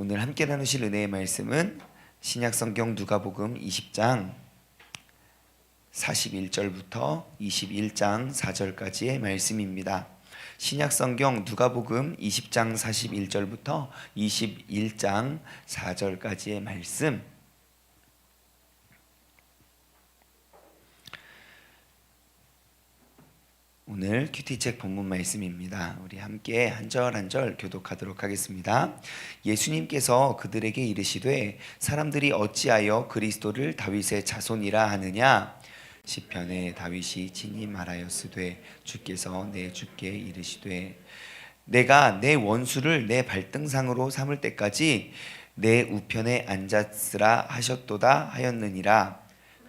오늘 함께 나누실 은혜의 말씀은 신약 성경 누가복음 20장 41절부터 21장 4절까지의 말씀입니다. 신약 성경 누가복음 20장 41절부터 21장 4절까지의 말씀 오늘 큐티책 본문 말씀입니다. 우리 함께 한 절 한 절 교독하도록 하겠습니다. 예수님께서 그들에게 이르시되 사람들이 어찌하여 그리스도를 다윗의 자손이라 하느냐 시편에 다윗이 친히 말하였으되 주께서 내 주께 이르시되 내가 내 원수를 내 발등상으로 삼을 때까지 내 우편에 앉았으라 하셨도다 하였느니라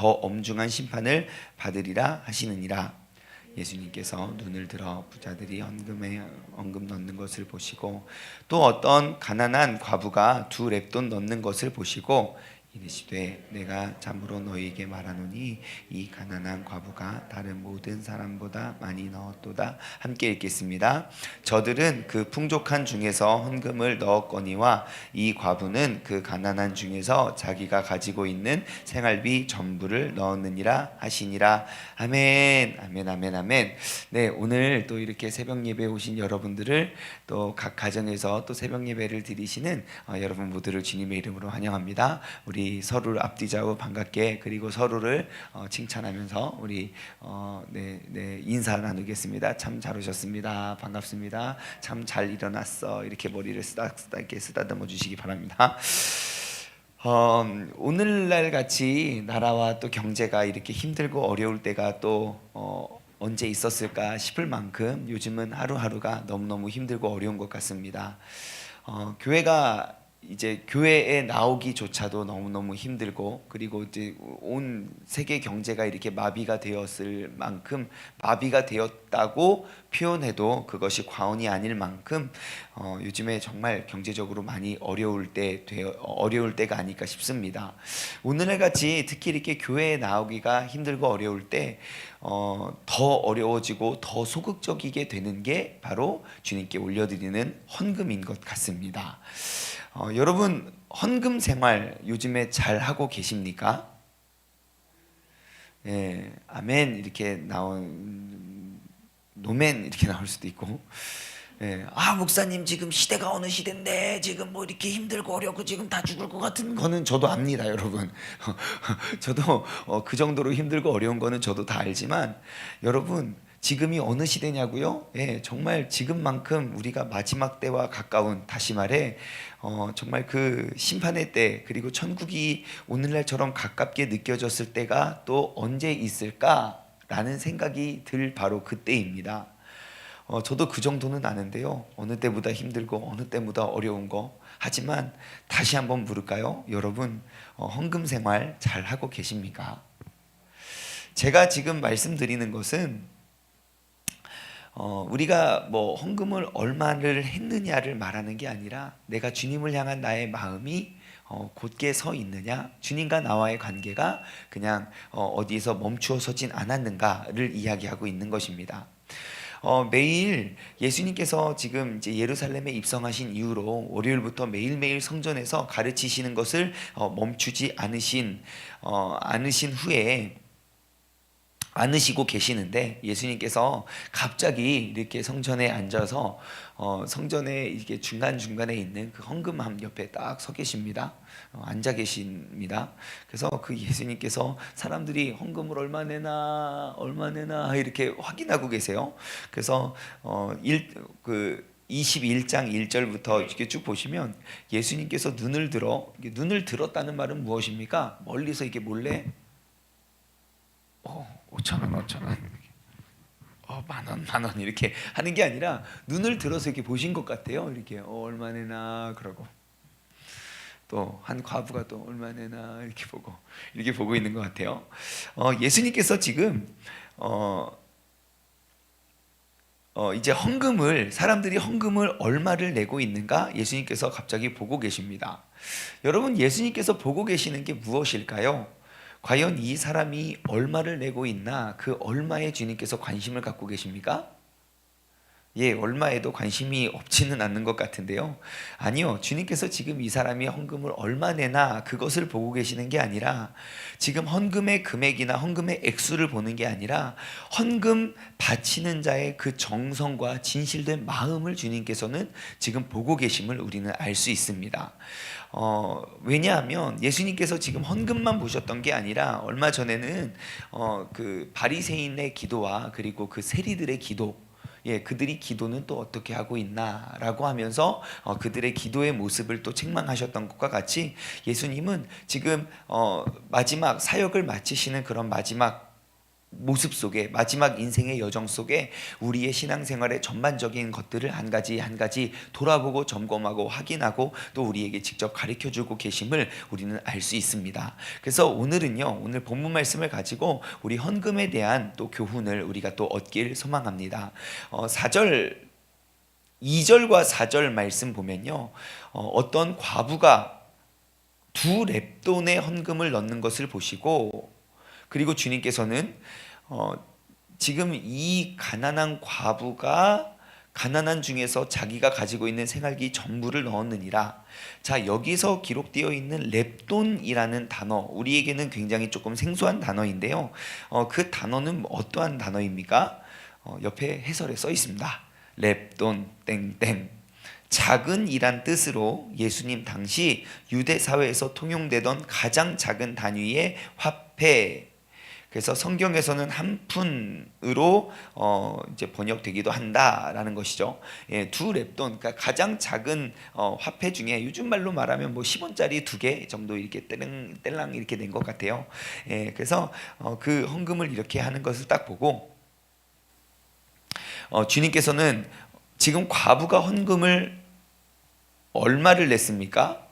더 엄중한 심판을 받으리라 하시느니라. 예수님께서 눈을 들어 부자들이 헌금에 헌금 넣는 것을 보시고 또 어떤 가난한 과부가 두 랩돈 넣는 것을 보시고 이르시되 내가 참으로 너희에게 말하노니 이 가난한 과부가 다른 모든 사람보다 많이 넣었도다 함께 읽겠습니다. 저들은 그 풍족한 중에서 헌금을 넣었거니와 이 과부는 그 가난한 중에서 자기가 가지고 있는 생활비 전부를 넣었느니라 하시니라 아멘 아멘 아멘 아멘 네 오늘 또 이렇게 새벽 예배 오신 여러분들을 또 각 가정에서 또 새벽 예배를 드리시는 어, 여러분 모두를 주님의 이름으로 환영합니다. 우리 서로를 앞뒤좌우 반갑게 그리고 서로를 어, 칭찬하면서 우리 어, 네, 네, 인사 나누겠습니다. 참 잘 오셨습니다. 반갑습니다. 참 잘 일어났어. 이렇게 머리를 쓰다 이렇게 쓰다듬어 주시기 바랍니다. 어, 오늘날 같이 나라와 또 경제가 이렇게 힘들고 어려울 때가 또 어, 언제 있었을까 싶을 만큼 요즘은 하루하루가 너무너무 힘들고 어려운 것 같습니다. 어, 교회가 이제 교회에 나오기조차도 너무너무 힘들고 그리고 이제 온 세계 경제가 이렇게 마비가 되었을 만큼 마비가 되었다고 표현해도 그것이 과언이 아닐 만큼 어, 요즘에 정말 경제적으로 많이 어려울 때 되어 어려울 때가 아닐까 싶습니다. 오늘날 같이 특히 이렇게 교회에 나오기가 힘들고 어려울 때 어, 더 어려워지고 더 소극적이게 되는 게 바로 주님께 올려드리는 헌금인 것 같습니다. 어, 여러분 헌금 생활 요즘에 잘 하고 계십니까? 예, 아멘 이렇게 나온 노멘 이렇게 나올 수도 있고. 예, 아 목사님 지금 시대가 어느 시대인데 지금 뭐 이렇게 힘들고 어렵고 지금 다 죽을 것 같은 거는 저도 압니다, 여러분. 저도 어, 그 정도로 힘들고 어려운 거는 저도 다 알지만 여러분 지금이 어느 시대냐고요? 예, 정말 지금만큼 우리가 마지막 때와 가까운 다시 말해 어, 정말 그 심판의 때 그리고 천국이 오늘날처럼 가깝게 느껴졌을 때가 또 언제 있을까라는 생각이 들 바로 그때입니다. 어, 저도 그 정도는 아는데요. 어느 때보다 힘들고 어느 때보다 어려운 거. 하지만 다시 한번 물을까요? 여러분 어, 헌금 생활 잘 하고 계십니까? 제가 지금 말씀드리는 것은 어, 우리가 뭐 헌금을 얼마를 했느냐를 말하는 게 아니라 내가 주님을 향한 나의 마음이 어, 곧게 서 있느냐, 주님과 나와의 관계가 그냥 어, 어디에서 멈추어 서진 않았는가를 이야기하고 있는 것입니다. 어, 매일 예수님께서 지금 이제 예루살렘에 입성하신 이후로 월요일부터 매일매일 성전에서 가르치시는 것을 어, 멈추지 않으신 어, 않으신 후에 않으시고 계시는데 예수님께서 갑자기 이렇게 성전에 앉아서 어, 성전에 이렇게 중간 중간에 있는 그 헌금함 옆에 딱 서 계십니다. 어, 앉아 계십니다. 그래서 그 예수님께서 사람들이 헌금을 얼마 내나 얼마 내나 이렇게 확인하고 계세요. 그래서 어, 일, 그 21장 1절부터 이렇게 쭉 보시면 예수님께서 눈을 들어 눈을 들었다는 말은 무엇입니까? 멀리서 이게 몰래 어, 5천 원, 5천 원. 어, 만 원, 만 원 이렇게 하는 게 아니라 눈을 들어서 이렇게 보신 것 같아요. 이렇게 어, 얼마 내나 그러고 또 한 과부가 또 얼마나 이렇게 보고 이렇게 보고 있는 것 같아요. 어, 예수님께서 지금 어, 어, 이제 헌금을 사람들이 헌금을 얼마를 내고 있는가 예수님께서 갑자기 보고 계십니다. 여러분 예수님께서 보고 계시는 게 무엇일까요? 과연 이 사람이 얼마를 내고 있나 그 얼마에 주님께서 관심을 갖고 계십니까? 예, 얼마에도 관심이 없지는 않는 것 같은데요. 아니요, 주님께서 지금 이 사람이 헌금을 얼마 내나 그것을 보고 계시는 게 아니라 지금 헌금의 금액이나 헌금의 액수를 보는 게 아니라 헌금 바치는 자의 그 정성과 진실된 마음을 주님께서는 지금 보고 계심을 우리는 알 수 있습니다. 어, 왜냐하면 예수님께서 지금 헌금만 보셨던 게 아니라 얼마 전에는 어, 그 바리새인의 기도와 그리고 그 세리들의 기도 예, 그들이 기도는 또 어떻게 하고 있나라고 하면서 어, 그들의 기도의 모습을 또 책망하셨던 것과 같이 예수님은 지금 어, 마지막 사역을 마치시는 그런 마지막 모습 속에 마지막 인생의 여정 속에 우리의 신앙생활의 전반적인 것들을 한 가지 한 가지 돌아보고 점검하고 확인하고 또 우리에게 직접 가르쳐 주고 계심을 우리는 알 수 있습니다. 그래서 오늘은요. 오늘 본문 말씀을 가지고 우리 헌금에 대한 또 교훈을 우리가 또 얻길 소망합니다. 어, 4절 2절과 4절 말씀 보면요. 어, 어떤 과부가 두 랩돈의 헌금을 넣는 것을 보시고 그리고 주님께서는 어, 지금 이 가난한 과부가 가난한 중에서 자기가 가지고 있는 생활비 전부를 넣었느니라. 자 여기서 기록되어 있는 랩돈이라는 단어 우리에게는 굉장히 조금 생소한 단어인데요. 어, 그 단어는 어떠한 단어입니까? 어, 옆에 해설에 써 있습니다. 랩돈 땡땡 작은 이란 뜻으로 예수님 당시 유대 사회에서 통용되던 가장 작은 단위의 화폐 그래서 성경에서는 한 푼으로 어 이제 번역되기도 한다라는 것이죠. 예, 두 랩돈, 그러니까 가장 작은 어 화폐 중에 요즘 말로 말하면 뭐 10원짜리 두 개 정도 이렇게 떼랑 떼랑 이렇게 된 것 같아요. 예, 그래서 어 그 헌금을 이렇게 하는 것을 딱 보고 어 주님께서는 지금 과부가 헌금을 얼마를 냈습니까?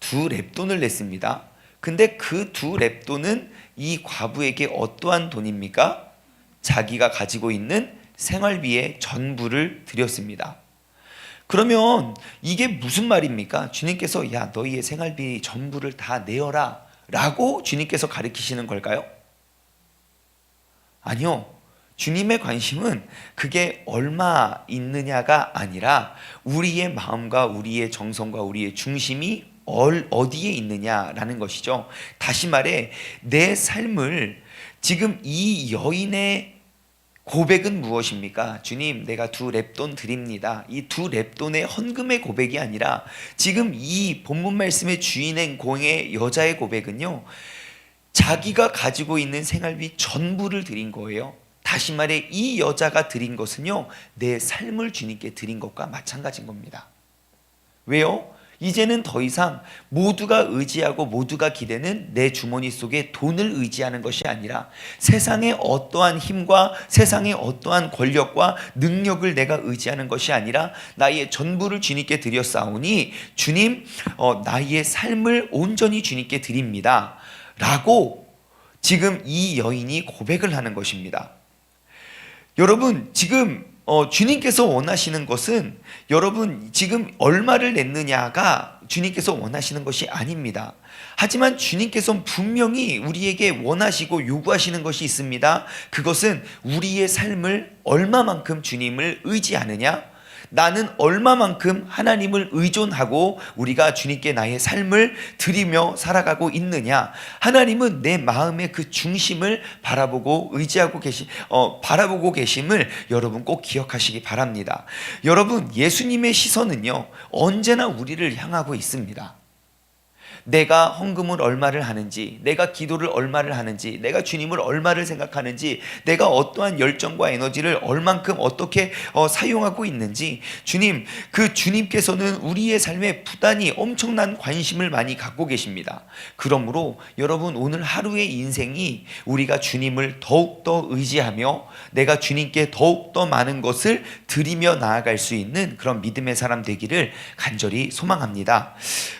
두 랩돈을 냈습니다. 근데 그 두 랩돈은 이 과부에게 어떠한 돈입니까? 자기가 가지고 있는 생활비의 전부를 드렸습니다. 그러면 이게 무슨 말입니까? 주님께서 야 너희의 생활비 전부를 다 내어라 라고 주님께서 가르치시는 걸까요? 아니요. 주님의 관심은 그게 얼마 있느냐가 아니라 우리의 마음과 우리의 정성과 우리의 중심이 어디에 있느냐라는 것이죠. 다시 말해 내 삶을 지금 이 여인의 고백은 무엇입니까? 주님, 내가 두 랩돈 드립니다. 이 두 랩돈의 헌금의 고백이 아니라 지금 이 본문 말씀의 주인의 공의 여자의 고백은요. 자기가 가지고 있는 생활비 전부를 드린 거예요. 다시 말해 이 여자가 드린 것은요. 내 삶을 주님께 드린 것과 마찬가지인 겁니다. 왜요? 이제는 더 이상 모두가 의지하고 모두가 기대는 내 주머니 속에 돈을 의지하는 것이 아니라 세상의 어떠한 힘과 세상의 어떠한 권력과 능력을 내가 의지하는 것이 아니라 나의 전부를 주님께 드렸사오니 주님 어, 나의 삶을 온전히 주님께 드립니다. 라고 지금 이 여인이 고백을 하는 것입니다. 여러분 지금 어, 주님께서 원하시는 것은 여러분 지금 얼마를 냈느냐가 주님께서 원하시는 것이 아닙니다. 하지만 주님께서 분명히 우리에게 원하시고 요구하시는 것이 있습니다. 그것은 우리의 삶을 얼마만큼 주님을 의지하느냐, 나는 얼마만큼 하나님을 의존하고 우리가 주님께 나의 삶을 드리며 살아가고 있느냐. 하나님은 내 마음의 그 중심을 바라보고 의지하고 계시, 어, 바라보고 계심을 여러분 꼭 기억하시기 바랍니다. 여러분, 예수님의 시선은요, 언제나 우리를 향하고 있습니다. 내가 헌금을 얼마를 하는지, 내가 기도를 얼마를 하는지, 내가 주님을 얼마를 생각하는지, 내가 어떠한 열정과 에너지를 얼만큼 어떻게 어, 사용하고 있는지, 주님, 그 주님께서는 우리의 삶에 부단히 엄청난 관심을 많이 갖고 계십니다. 그러므로 여러분 오늘 하루의 인생이 우리가 주님을 더욱더 의지하며 내가 주님께 더욱더 많은 것을 드리며 나아갈 수 있는 그런 믿음의 사람 되기를 간절히 소망합니다.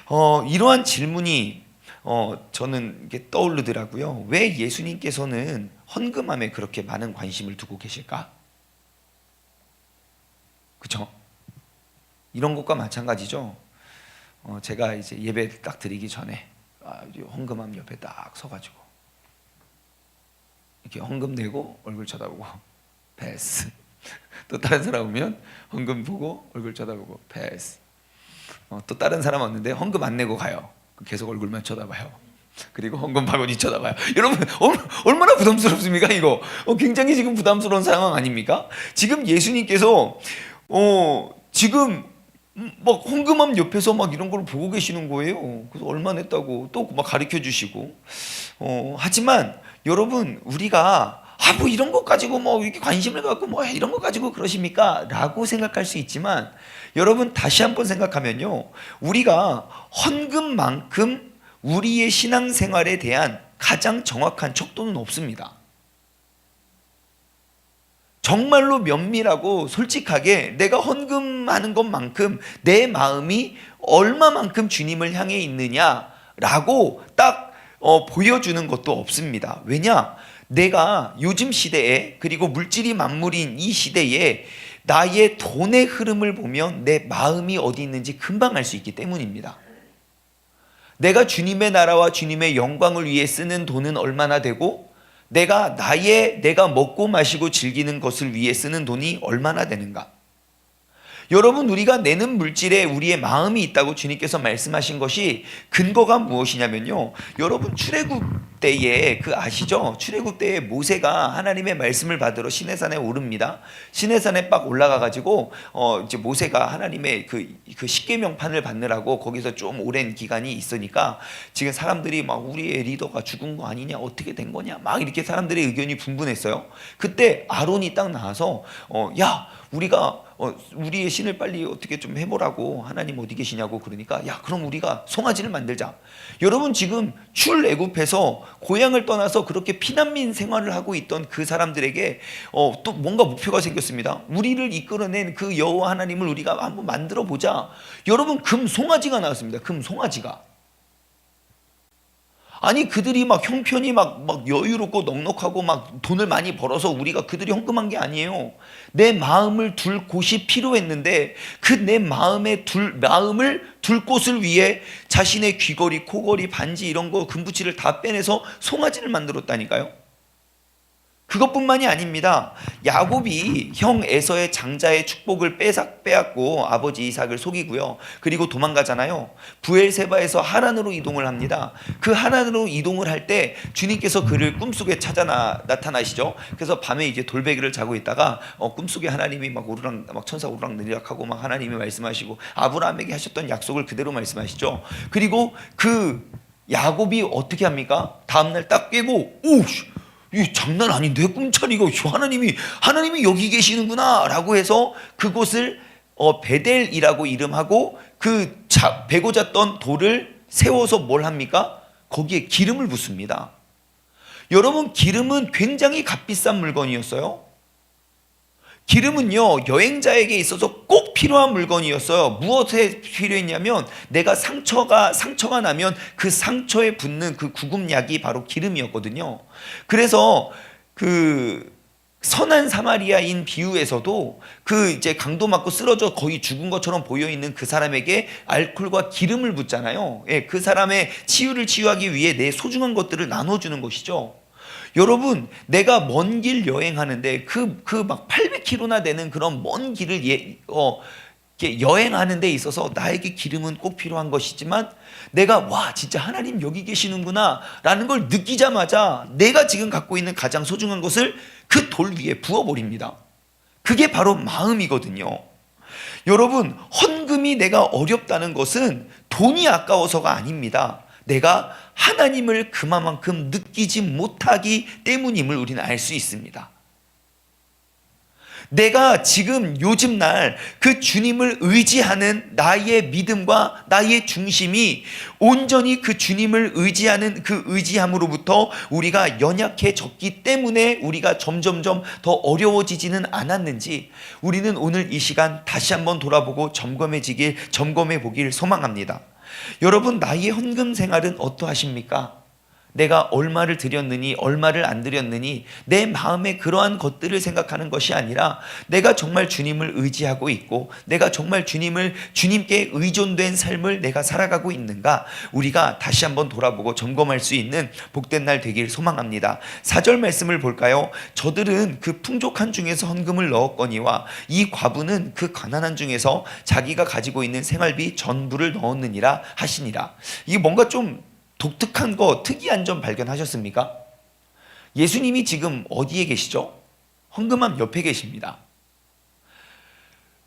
어, 이러한 질문 이 어, 저는 이게 떠오르더라고요. 왜 예수님께서는 헌금함에 그렇게 많은 관심을 두고 계실까? 그렇죠? 이런 것과 마찬가지죠. 어, 제가 이제 예배 딱 드리기 전에 아, 헌금함 옆에 딱 서가지고 이렇게 헌금 내고 얼굴 쳐다보고 패스. 또 다른 사람 오면 헌금 보고 얼굴 쳐다보고 패스. 어, 또 다른 사람 왔는데 헌금 안 내고 가요. 계속 얼굴만 쳐다봐요. 그리고 헌금 바구니 쳐다봐요. 여러분 얼- 얼마나 부담스럽습니까 이거? 어, 굉장히 지금 부담스러운 상황 아닙니까? 지금 예수님께서 어, 지금 음, 막 헌금함 옆에서 막 이런 걸 보고 계시는 거예요. 그래서 얼마 냈다고 또 막 가르쳐 주시고. 어, 하지만 여러분 우리가 아 뭐 이런 것 가지고 뭐 이렇게 관심을 갖고 뭐 이런 것 가지고 그러십니까?라고 생각할 수 있지만 여러분 다시 한번 생각하면요. 우리가 헌금만큼 우리의 신앙생활에 대한 가장 정확한 척도는 없습니다. 정말로 면밀하고 솔직하게 내가 헌금하는 것만큼 내 마음이 얼마만큼 주님을 향해 있느냐라고 딱 어, 보여주는 것도 없습니다. 왜냐? 내가 요즘 시대에 그리고 물질이 만물인 이 시대에 나의 돈의 흐름을 보면 내 마음이 어디 있는지 금방 알 수 있기 때문입니다. 내가 주님의 나라와 주님의 영광을 위해 쓰는 돈은 얼마나 되고 내가 나의 내가 먹고 마시고 즐기는 것을 위해 쓰는 돈이 얼마나 되는가? 여러분 우리가 내는 물질에 우리의 마음이 있다고 주님께서 말씀하신 것이 근거가 무엇이냐면요. 여러분 출애굽 때에 그 아시죠? 출애굽 때에 모세가 하나님의 말씀을 받으러 시내산에 오릅니다. 시내산에 빡 올라가 가지고 어 이제 모세가 하나님의 그, 그 십계명판을 받느라고 거기서 좀 오랜 기간이 있으니까 지금 사람들이 막 우리의 리더가 죽은 거 아니냐 어떻게 된 거냐 막 이렇게 사람들의 의견이 분분했어요. 그때 아론이 딱 나와서 어야 우리가 어, 우리의 신을 빨리 어떻게 좀 해보라고 하나님 어디 계시냐고 그러니까 야 그럼 우리가 송아지를 만들자. 여러분 지금 출애굽해서 고향을 떠나서 그렇게 피난민 생활을 하고 있던 그 사람들에게 어, 또 뭔가 목표가 생겼습니다. 우리를 이끌어낸 그 여호와 하나님을 우리가 한번 만들어 보자. 여러분 금 송아지가 나왔습니다. 금 송아지가. 아니 그들이 막 형편이 막, 막 여유롭고 넉넉하고 막 돈을 많이 벌어서 우리가 그들이 헌금한 게 아니에요. 내 마음을 둘 곳이 필요했는데 그 내 마음에 둘 마음을 둘 곳을 위해 자신의 귀걸이, 코걸이, 반지 이런 거 금부치를 다 빼내서 송아지를 만들었다니까요. 그것뿐만이 아닙니다. 야곱이 형 에서의 장자의 축복을 빼삭 빼앗고 아버지 이삭을 속이고요. 그리고 도망가잖아요. 부엘세바에서 하란으로 이동을 합니다. 그 하란으로 이동을 할 때 주님께서 그를 꿈속에 찾아 나, 나타나시죠. 그래서 밤에 이제 돌베개를 자고 있다가 어, 꿈속에 하나님이 막 오르락 막 천사 오르락 내리락하고 막 하나님이 말씀하시고 아브라함에게 하셨던 약속을 그대로 말씀하시죠. 그리고 그 야곱이 어떻게 합니까? 다음날 딱 깨고 오 이 장난 아닌데 꿈차리고 하나님이 하나님이 여기 계시는구나라고 해서 그곳을 어, 베델이라고 이름하고 그 자, 베고 잤던 돌을 세워서 뭘 합니까? 거기에 기름을 붓습니다. 여러분 기름은 굉장히 값비싼 물건이었어요. 기름은요 여행자에게 있어서 꼭 필요한 물건이었어요. 무엇에 필요했냐면 내가 상처가 상처가 나면 그 상처에 붙는 그 구급약이 바로 기름이었거든요. 그래서 그 선한 사마리아인 비유에서도 그 이제 강도 맞고 쓰러져 거의 죽은 것처럼 보여 있는 그 사람에게 알코올과 기름을 붓잖아요. 예, 그 사람의 치유를 치유하기 위해 내 소중한 것들을 나눠주는 것이죠. 여러분, 내가 먼 길 여행하는데 그 그 막 800km나 되는 그런 먼 길을 예, 어, 여행하는 데 있어서 나에게 기름은 꼭 필요한 것이지만 내가 와 진짜 하나님 여기 계시는구나 라는 걸 느끼자마자 내가 지금 갖고 있는 가장 소중한 것을 그 돌 위에 부어버립니다. 그게 바로 마음이거든요. 여러분 헌금이 내가 어렵다는 것은 돈이 아까워서가 아닙니다. 내가 하나님을 그만큼 느끼지 못하기 때문임을 우리는 알 수 있습니다. 내가 지금 요즘 날 그 주님을 의지하는 나의 믿음과 나의 중심이 온전히 그 주님을 의지하는 그 의지함으로부터 우리가 연약해졌기 때문에 우리가 점점점 더 어려워지지는 않았는지 우리는 오늘 이 시간 다시 한번 돌아보고 점검해지길 점검해 보길 소망합니다. 여러분 나의 헌금 생활은 어떠하십니까? 내가 얼마를 드렸느니 얼마를 안 드렸느니 내 마음에 그러한 것들을 생각하는 것이 아니라 내가 정말 주님을 의지하고 있고 내가 정말 주님을 주님께 의존된 삶을 내가 살아가고 있는가 우리가 다시 한번 돌아보고 점검할 수 있는 복된 날 되길 소망합니다. 4절 말씀을 볼까요? 저들은 그 풍족한 중에서 헌금을 넣었거니와 이 과부는 그 가난한 중에서 자기가 가지고 있는 생활비 전부를 넣었느니라 하시니라. 이게 뭔가 좀 독특한 거, 특이한 점 발견하셨습니까? 예수님이 지금 어디에 계시죠? 헌금함 옆에 계십니다.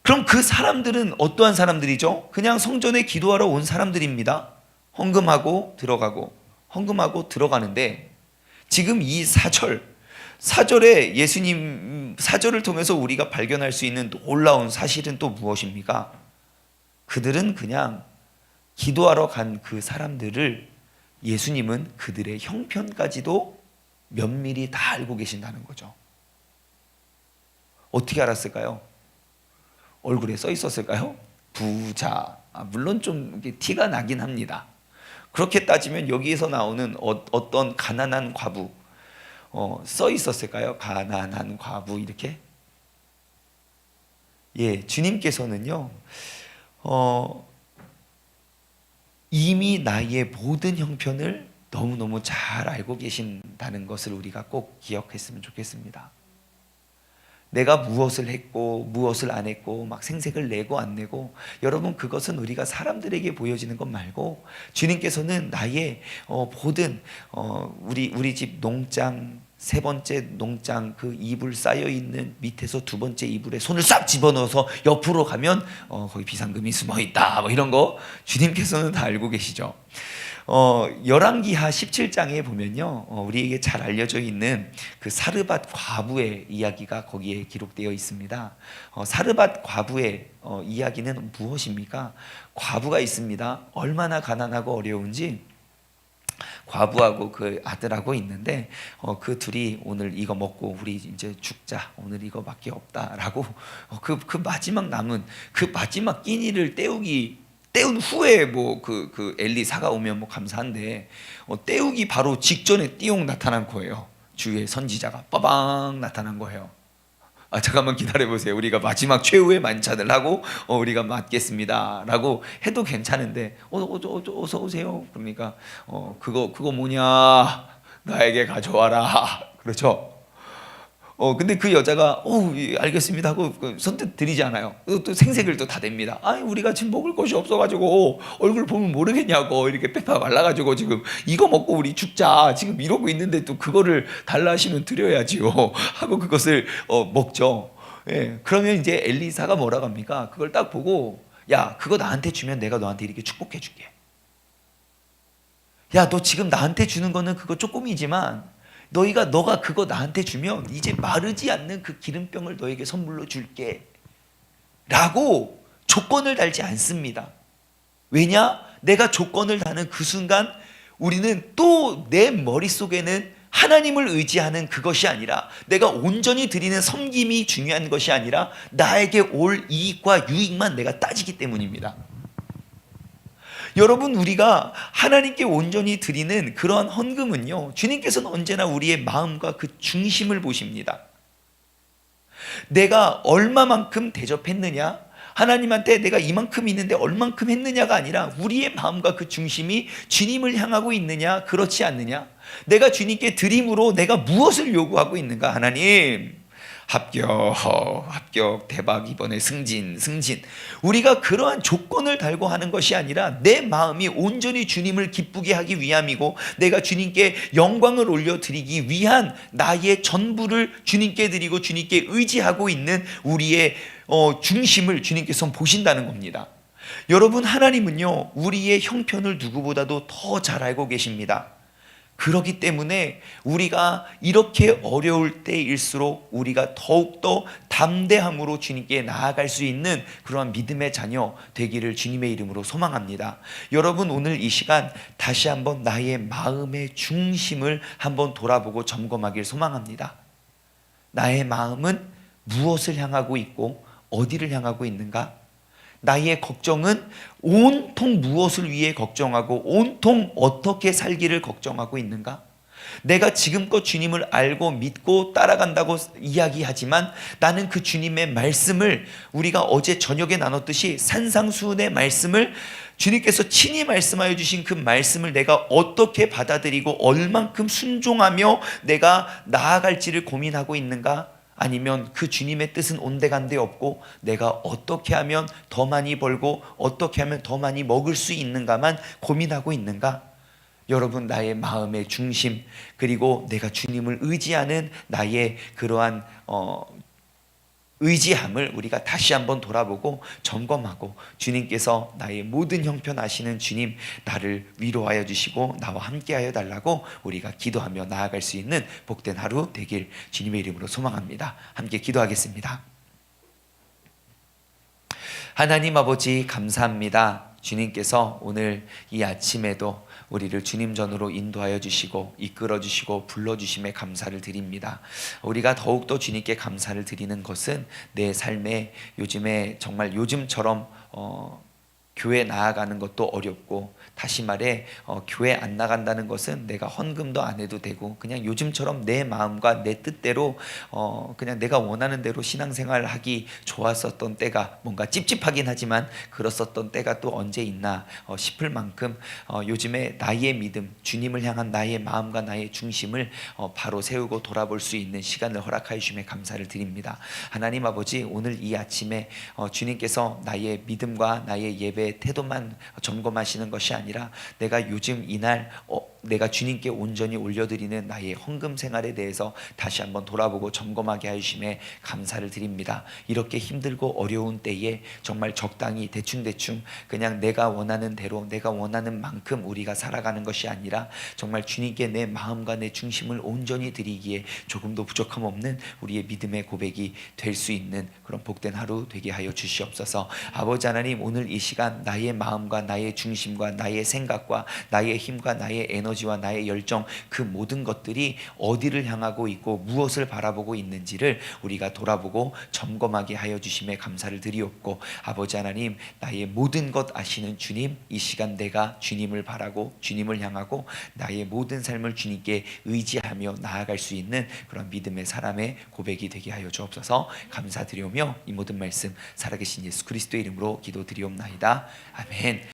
그럼 그 사람들은 어떠한 사람들이죠? 그냥 성전에 기도하러 온 사람들입니다. 헌금하고 들어가고, 헌금하고 들어가는데, 지금 이 사절, 사절에 예수님, 사절을 통해서 우리가 발견할 수 있는 놀라운 사실은 또 무엇입니까? 그들은 그냥 기도하러 간 그 사람들을 예수님은 그들의 형편까지도 면밀히 다 알고 계신다는 거죠. 어떻게 알았을까요? 얼굴에 써 있었을까요? 부자. 아, 물론 좀 티가 나긴 합니다. 그렇게 따지면 여기에서 나오는 어, 떤 가난한 과부 어, 써 있었을까요? 가난한 과부 이렇게? 예, 주님께서는요. 어, 이미 나의 모든 형편을 너무너무 잘 알고 계신다는 것을 우리가 꼭 기억했으면 좋겠습니다. 내가 무엇을 했고 무엇을 안 했고 막 생색을 내고 안 내고 여러분 그것은 우리가 사람들에게 보여지는 것 말고 주님께서는 나의 어, 모든 어, 우리 우리 집 농장 세 번째 농장 그 이불 쌓여 있는 밑에서 두 번째 이불에 손을 싹 집어넣어서 옆으로 가면 어, 거기 비상금이 숨어 있다 뭐 이런 거 주님께서는 다 알고 계시죠. 어, 열왕기하 17장에 보면요, 어, 우리에게 잘 알려져 있는 그 사르밧 과부의 이야기가 거기에 기록되어 있습니다. 어, 사르밧 과부의 어, 이야기는 무엇입니까? 과부가 있습니다. 얼마나 가난하고 어려운지 과부하고 그 아들하고 있는데 어, 그 둘이 오늘 이거 먹고 우리 이제 죽자 오늘 이거밖에 없다라고 어, 그, 그 마지막 남은 그 마지막 끼니를 때우기 때운 후에 뭐 그 그 엘리사가 오면 뭐 감사한데 어, 때우기 바로 직전에 띠용 나타난 거예요 주의 선지자가 빠방 나타난 거예요. 아, 잠깐만 기다려 보세요. 우리가 마지막 최후의 만찬을 하고 어, 우리가 맞겠습니다 라고 해도 괜찮은데 어, 어, 어, 어서 오세요. 그러니까 어, 그거 그거 뭐냐 나에게 가져와라. 그렇죠? 어 근데 그 여자가 어 예, 알겠습니다 하고 그 선뜻 드리지 않아요. 또, 또 생색을 또다 냅니다. 아 우리가 지금 먹을 것이 없어가지고 얼굴 보면 모르겠냐고 이렇게 빼파 말라가지고 지금 이거 먹고 우리 죽자 지금 이러고 있는데 또 그거를 달라 하시면 드려야지요 하고 그것을 어, 먹죠. 예 그러면 이제 엘리사가 뭐라고 합니까? 그걸 딱 보고 야 그거 나한테 주면 내가 너한테 이렇게 축복해 줄게. 야 너 지금 나한테 주는 거는 그거 조금이지만 너희가 너가 그거 나한테 주면 이제 마르지 않는 그 기름병을 너에게 선물로 줄게. 라고 조건을 달지 않습니다. 왜냐? 내가 조건을 다는 그 순간 우리는 또 내 머릿속에는 하나님을 의지하는 그것이 아니라 내가 온전히 드리는 섬김이 중요한 것이 아니라 나에게 올 이익과 유익만 내가 따지기 때문입니다. 여러분 우리가 하나님께 온전히 드리는 그러한 헌금은요. 주님께서는 언제나 우리의 마음과 그 중심을 보십니다. 내가 얼마만큼 대접했느냐? 하나님한테 내가 이만큼 있는데 얼만큼 했느냐가 아니라 우리의 마음과 그 중심이 주님을 향하고 있느냐, 그렇지 않느냐? 내가 주님께 드림으로 내가 무엇을 요구하고 있는가? 하나님, 합격, 합격, 대박, 이번에 승진, 승진. 우리가 그러한 조건을 달고 하는 것이 아니라 내 마음이 온전히 주님을 기쁘게 하기 위함이고 내가 주님께 영광을 올려드리기 위한 나의 전부를 주님께 드리고 주님께 의지하고 있는 우리의 어, 중심을 주님께서 보신다는 겁니다. 여러분 하나님은요 우리의 형편을 누구보다도 더 잘 알고 계십니다. 그렇기 때문에 우리가 이렇게 어려울 때일수록 우리가 더욱더 담대함으로 주님께 나아갈 수 있는 그러한 믿음의 자녀 되기를 주님의 이름으로 소망합니다. 여러분 오늘 이 시간 다시 한번 나의 마음의 중심을 한번 돌아보고 점검하길 소망합니다. 나의 마음은 무엇을 향하고 있고 어디를 향하고 있는가? 나의 걱정은 온통 무엇을 위해 걱정하고 온통 어떻게 살기를 걱정하고 있는가? 내가 지금껏 주님을 알고 믿고 따라간다고 이야기하지만 나는 그 주님의 말씀을 우리가 어제 저녁에 나눴듯이 산상수훈의 말씀을 주님께서 친히 말씀하여 주신 그 말씀을 내가 어떻게 받아들이고 얼만큼 순종하며 내가 나아갈지를 고민하고 있는가? 아니면 그 주님의 뜻은 온데간데 없고 내가 어떻게 하면 더 많이 벌고 어떻게 하면 더 많이 먹을 수 있는가만 고민하고 있는가? 여러분 나의 마음의 중심 그리고 내가 주님을 의지하는 나의 그러한 어, 의지함을 우리가 다시 한번 돌아보고 점검하고 주님께서 나의 모든 형편 아시는 주님 나를 위로하여 주시고 나와 함께하여 달라고 우리가 기도하며 나아갈 수 있는 복된 하루 되길 주님의 이름으로 소망합니다. 함께 기도하겠습니다. 하나님 아버지 감사합니다. 주님께서 오늘 이 아침에도 우리를 주님 전으로 인도하여 주시고 이끌어 주시고 불러 주심에 감사를 드립니다. 우리가 더욱 더 주님께 감사를 드리는 것은 내 삶에 요즘에 정말 요즘처럼 어, 교회 나아가는 것도 어렵고 다시 말해 어, 교회 안 나간다는 것은 내가 헌금도 안 해도 되고 그냥 요즘처럼 내 마음과 내 뜻대로 어, 그냥 내가 원하는 대로 신앙생활 하기 좋았었던 때가 뭔가 찝찝하긴 하지만 그렇었던 때가 또 언제 있나 어, 싶을 만큼 어, 요즘에 나의 믿음 주님을 향한 나의 마음과 나의 중심을 어, 바로 세우고 돌아볼 수 있는 시간을 허락하여 주심에 감사를 드립니다. 하나님 아버지 오늘 이 아침에 어, 주님께서 나의 믿음과 나의 예배 태도만 점검하시는 것이 아니라 내가 요즘 이날 어, 내가 주님께 온전히 올려드리는 나의 헌금 생활에 대해서 다시 한번 돌아보고 점검하게 하심에 감사를 드립니다. 이렇게 힘들고 어려운 때에 정말 적당히 대충대충 그냥 내가 원하는 대로 내가 원하는 만큼 우리가 살아가는 것이 아니라 정말 주님께 내 마음과 내 중심을 온전히 드리기에 조금도 부족함 없는 우리의 믿음의 고백이 될 수 있는 그런 복된 하루 되게 하여 주시옵소서. 아버지 하나님 오늘 이 시간 나의 마음과 나의 중심과 나의 생각과 나의 힘과 나의 에너지 와 나의 열정 그 모든 것들이 어디를 향하고 있고 무엇을 바라보고 있는지를 우리가 돌아보고 점검하게 하여 주심에 감사를 드리옵고 아버지 하나님 나의 모든 것 아시는 주님 이 시간 내가 주님을 바라고 주님을 향하고 나의 모든 삶을 주님께 의지하며 나아갈 수 있는 그런 믿음의 사람의 고백이 되게 하여 주옵소서. 감사드리오며 이 모든 말씀 살아계신 예수 그리스도의 이름으로 기도드리옵나이다. 아멘